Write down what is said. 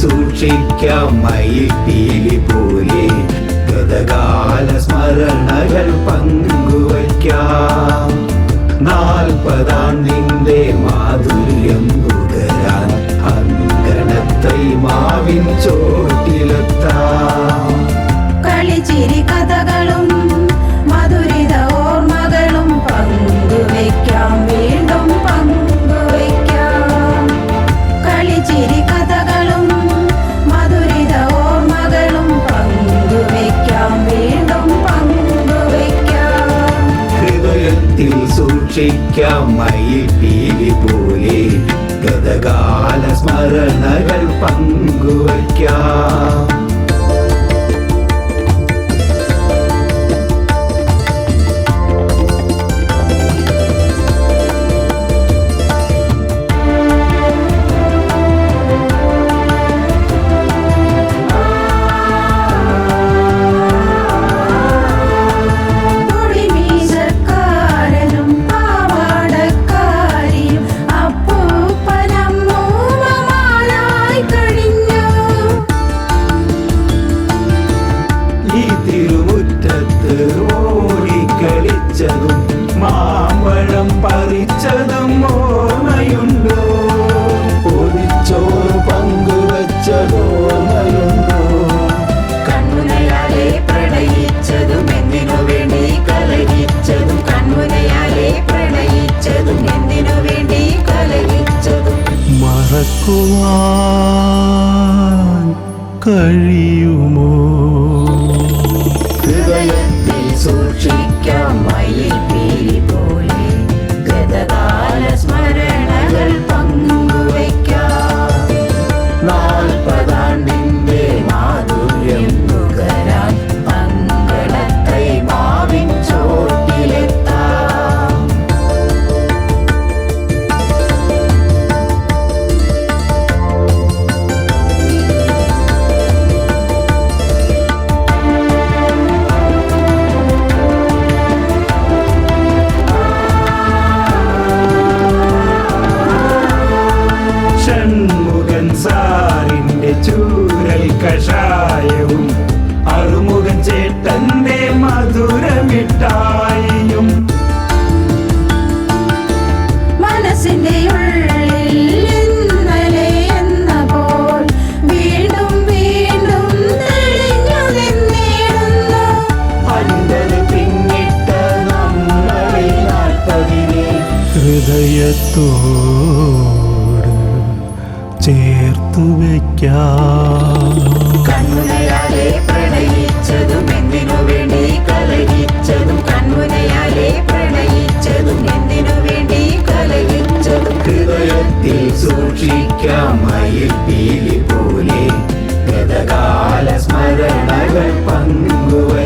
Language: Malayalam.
സൂക്ഷിക്കാം മയിൽപ്പീലി പോലെ. ഗതകാല സ്മരണകൾ പങ്കുവയ്ക്കാം. നാൽപ്പതാണ്ടിന്റെ മാധുര്യം നുകരാൻ അങ്കണത്തൈ മാവിൻ ചോട്ടിലെത്താം. കളിച്ചിരി കഥകളും സൂക്ഷിക്കാം പീലി പോലെ. ഗതകാല സ്മരണകൾ പങ്കുവയ്ക്കാം. മറക്കുവാൻ കഴിയുമോ? ഹൃദയത്തോട് ചേർത്തു വയ്ക്കാം പ്രണയിച്ചതും എന്തിനു വേണ്ടി പ്രണയിച്ചതും എന്തിനു വേണ്ടി ഹൃദയത്തിൽ പോലെ സ്മരണകൾ പങ്കുവ